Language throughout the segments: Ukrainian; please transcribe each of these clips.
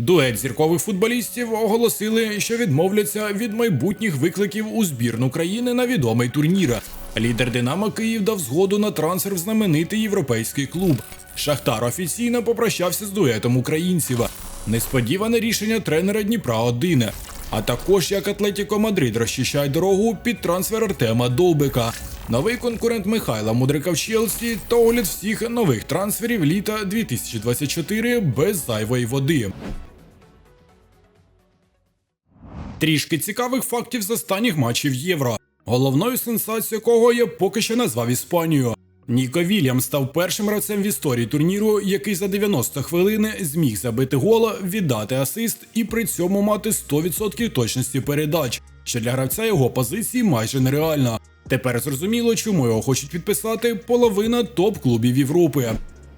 Дует зіркових футболістів оголосили, що відмовляться від майбутніх викликів у збірну країни на відомий турнір. Лідер Динамо Київ дав згоду на трансфер в знаменитий європейський клуб. Шахтар офіційно попрощався з дуетом українців. Несподіване рішення тренера Дніпра 1 а також як Атлетіко Мадрид розчищає дорогу під трансфер Артема Довбика. Новий конкурент Михайла Мудрика в Челсі та огляд всіх нових трансферів літа 2024 без зайвої води. Трішки цікавих фактів з останніх матчів Євро. Головною сенсацією якого я поки що назвав Іспанію. Ніко Вільям став першим гравцем в історії турніру, який за 90 хвилин зміг забити гол, віддати асист і при цьому мати 100% точності передач, що для гравця його позиції майже нереально. Тепер зрозуміло, чому його хочуть підписати половина топ-клубів Європи.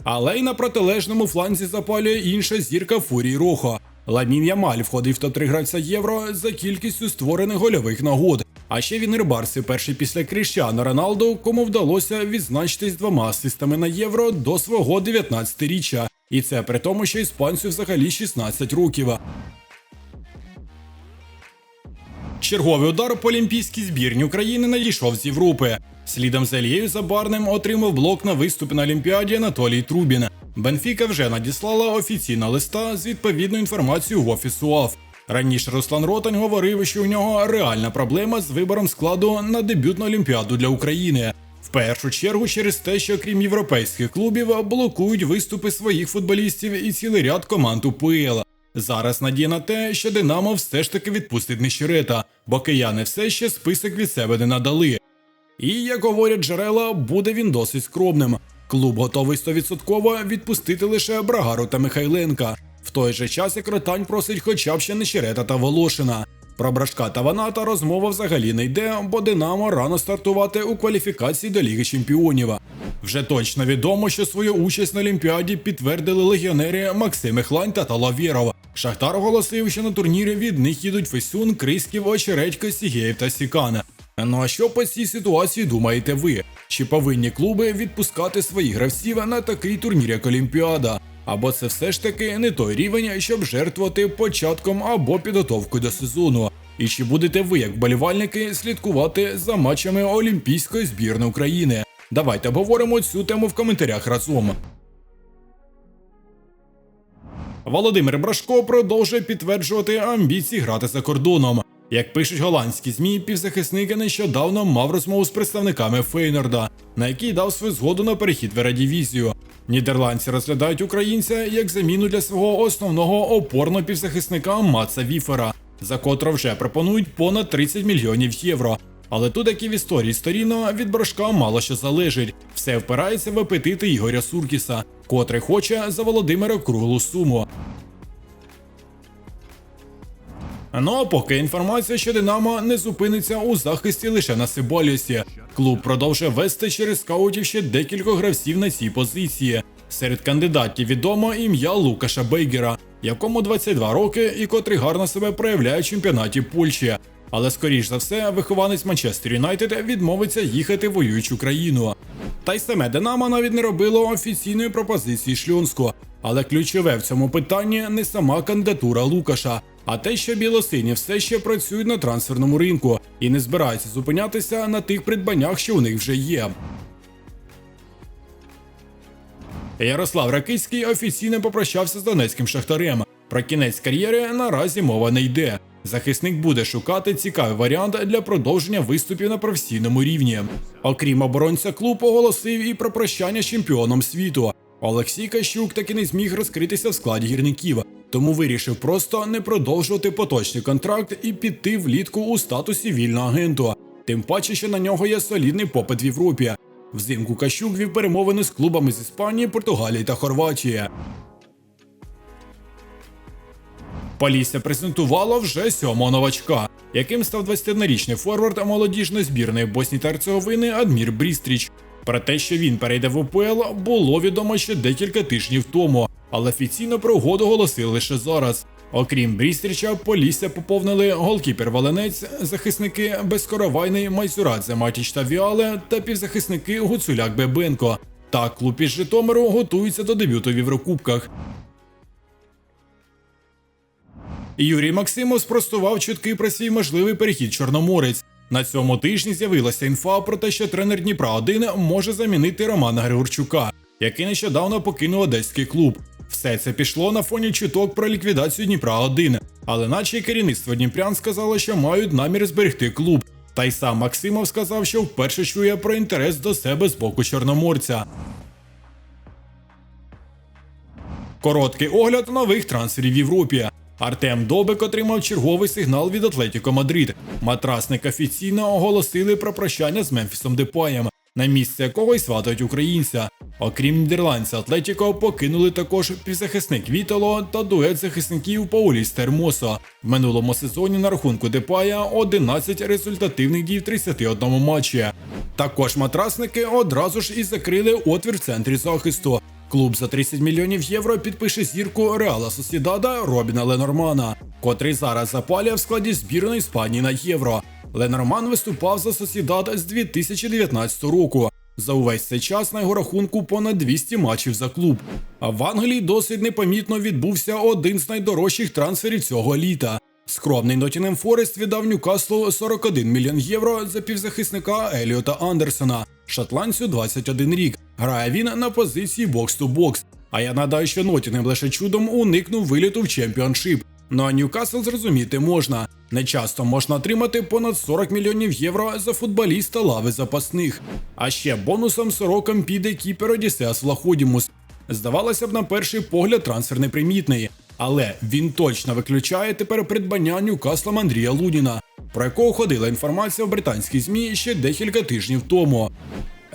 Але й на протилежному фланзі запалює інша зірка Фурій Рохо. Ламін Ямаль входив в топ-3 гравця євро за кількістю створених гольових нагод. А ще він Барси перший після Кріщано Роналду, кому вдалося відзначитись двома асистами на євро до свого 19-річчя. І це при тому, що іспанцю взагалі 16 років. Черговий удар по олімпійській збірні України надійшов з Європи. Слідом за Ілією Забарним отримав блок на виступ на Олімпіаді Анатолій Трубін. Бенфіка вже надіслала офіційно листа з відповідною інформацією в офіс УАФ. Раніше Руслан Ротань говорив, що у нього реальна проблема з вибором складу на дебютну олімпіаду для України. В першу чергу через те, що крім європейських клубів блокують виступи своїх футболістів і цілий ряд команд УПЛ. Зараз надія на те, що Динамо все ж таки відпустить Нещерета, бо кияни все ще список від себе не надали. І, як говорять джерела, буде він досить скромним. Клуб готовий 100% відпустити лише Брагару та Михайленка. В той же час, як Ротань просить хоча б ще Нещерета та Волошина. Про Брашка та Ваната розмова взагалі не йде, бо Динамо рано стартувати у кваліфікації до Ліги Чемпіонів. Вже точно відомо, що свою участь на Олімпіаді підтвердили легіонери Максим Мехлань та Талавєров. Шахтар оголосив, що на турнірі від них їдуть Фесюн, Крисків, Очередько, Сігєєв та Сікана. Ну а що по цій ситуації думаєте ви? Чи повинні клуби відпускати своїх гравців на такий турнір, як Олімпіада? Або це все ж таки не той рівень, щоб жертвувати початком або підготовкою до сезону? І чи будете ви, як вболівальники, слідкувати за матчами Олімпійської збірної України? Давайте обговоримо цю тему в коментарях разом. Володимир Брашко продовжує підтверджувати амбіції грати за кордоном. Як пишуть голландські змі, півзахисник нещодавно мав розмову з представниками Фейнорда, на який дав свою згоду на перехід в Ерадівізію. Нідерландці розглядають українця як заміну для свого основного опорного півзахисника Маца Віфера, за котро вже пропонують понад 30 мільйонів євро. Але тут, як і в історії сторіно, від Брашка мало що залежить. Все впирається в апетити Ігоря Суркіса, котрий хоче за Володимира круглу суму. Ну а поки інформація, що Динамо не зупиниться у захисті лише на Сиболісі. Клуб продовжує вести через скаутів ще декількох гравців на цій позиції. Серед кандидатів відомо ім'я Лукаша Бейгера, якому 22 роки і котрий гарно себе проявляє в чемпіонаті Польщі. Але скоріш за все, вихованець Манчестер Юнайтед відмовиться їхати в воюючу країну. Та й саме Динамо навіть не робило офіційної пропозиції Шльонську. Але ключове в цьому питанні не сама кандидатура Лукаша, а те, що білосині все ще працюють на трансферному ринку і не збираються зупинятися на тих придбаннях, що у них вже є. Ярослав Ракицький офіційно попрощався з донецьким шахтарем. Про кінець кар'єри наразі мова не йде. Захисник буде шукати цікавий варіант для продовження виступів на професійному рівні. Окрім оборонця, клуб оголосив і про прощання з чемпіоном світу. Олексій Кащук таки не зміг розкритися в складі гірників, тому вирішив просто не продовжувати поточний контракт і піти влітку у статусі вільного агенту. Тим паче, що на нього є солідний попит в Європі. Взимку Кащук вів перемовини з клубами з Іспанії, Португалії та Хорватії. Полісся презентувало вже сьомого новачка, яким став 21-річний форвард молодіжної збірної Боснії та Герцеговини Адмір Брістріч. Про те, що він перейде в УПЛ, було відомо ще декілька тижнів тому, але офіційно про угоду оголосили лише зараз. Окрім Брістріча, Полісся поповнили голкіпер Валенець, захисники Безкоровайний, Майсюрадзе Матіч та Віале та півзахисники Гуцуляк Бебенко. Так, клуб із Житомиру готується до дебюту в Єврокубках. Юрій Максимов спростував чутки про свій можливий перехід Чорноморець. На цьому тижні з'явилася інфа про те, що тренер Дніпра 1 може замінити Романа Григорчука, який нещодавно покинув одеський клуб. Все це пішло на фоні чуток про ліквідацію Дніпра 1 але наче керівництво Дніпрян сказало, що мають намір зберегти клуб. Та й сам Максимов сказав, що вперше чує про інтерес до себе з боку чорноморця. Короткий огляд нових трансферів в Європі. Артем Добик отримав черговий сигнал від Атлетіко Мадрид. Матрасник офіційно оголосили про прощання з Мемфісом Депаєм, на місце якого й сватають українця. Окрім нідерландця, Атлетіко покинули також півзахисник Вітало та дует захисників Пауліс Термосо. В минулому сезоні на рахунку Депая 11 результативних дій в 31 матчі. Також матрасники одразу ж і закрили отвір в центрі захисту. Клуб за 30 мільйонів євро підпише зірку Реала Сосідада Робіна Ленормана, котрий зараз запалює в складі збірної Іспанії на євро. Ленорман виступав за Сосідад з 2019 року. За увесь цей час на його рахунку понад 200 матчів за клуб. А в Англії досить непомітно відбувся один з найдорожчих трансферів цього літа. Скромний Нотінем Форест віддав Ньюкаслу 41 мільйон євро за півзахисника Еліота Андерсона. Шотландцю 21 рік. Грає він на позиції бокс-ту-бокс. А я нагадаю, що Нотінем лише чудом уникнув виліту в чемпіоншип. Ну а Ньюкасл зрозуміти можна. Не часто можна отримати понад 40 мільйонів євро за футболіста лави запасних. А ще бонусом сорокам піде кіпер Одіссеас Влаходімус. Здавалося б, на перший погляд трансфер непримітний, але він точно виключає тепер придбання Ньюкаслом Андрія Луніна, про якого ходила інформація в британській ЗМІ ще декілька тижнів тому.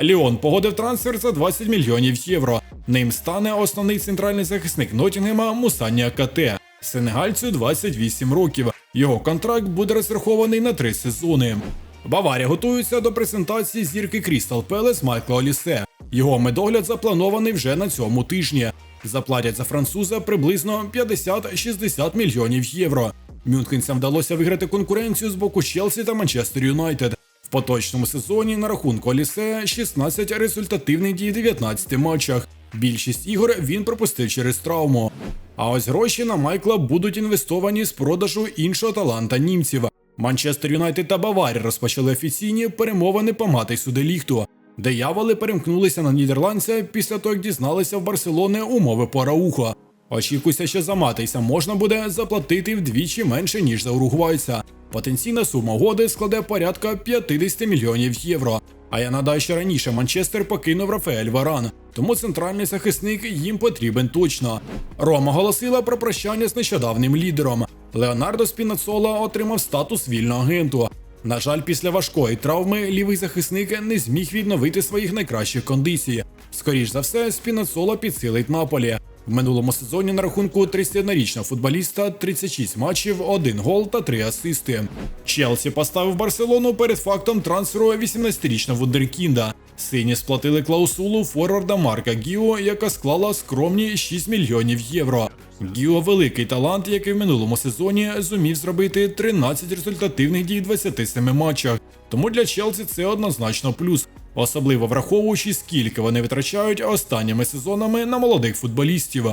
Ліон погодив трансфер за 20 мільйонів євро. Ним стане основний центральний захисник Нотінгема Мусані КТ. Сенегальцю 28 років. Його контракт буде розрахований на три сезони. Баварія готується до презентації зірки Крістал Пелес Майкла Олісе. Його медогляд запланований вже на цьому тижні. Заплатять за француза приблизно 50-60 мільйонів євро. Мюнхенцям вдалося виграти конкуренцію з боку Челсі та Манчестер Юнайтед. В поточному сезоні на рахунку Олісе 16 результативних дій в 19 матчах. Більшість ігор він пропустив через травму. А ось гроші на Майкла будуть інвестовані з продажу іншого таланта німців. Манчестер Юнайтед та Баварія розпочали офіційні перемовини по мати суди Ліхту. Дияволи перемкнулися на нідерландця після того, як дізналися в Барселони умови по Раухо. Очікується, що за Матейса можна буде заплатити вдвічі менше, ніж за уругвайця. Потенційна сума угоди складе порядка 50 мільйонів євро. А я нагадаю, що раніше Манчестер покинув Рафаель Варан, тому центральний захисник їм потрібен точно. Рома оголосила про прощання з нещодавнім лідером. Леонардо Спінацола отримав статус вільного агенту. На жаль, після важкої травми лівий захисник не зміг відновити своїх найкращих кондицій. Скоріш за все, Спінацола підсилить Наполі. В минулому сезоні на рахунку 31-річного футболіста 36 матчів, 1 гол та 3 асисти. Челсі поставив Барселону перед фактом трансферу 18-річного Вундеркінда. Сині сплатили клаусулу форварда Марка Гіо, яка склала скромні 6 мільйонів євро. Гіо великий талант, який в минулому сезоні зумів зробити 13 результативних дій в 27 матчах. Тому для Челсі це однозначно плюс, особливо враховуючи, скільки вони витрачають останніми сезонами на молодих футболістів.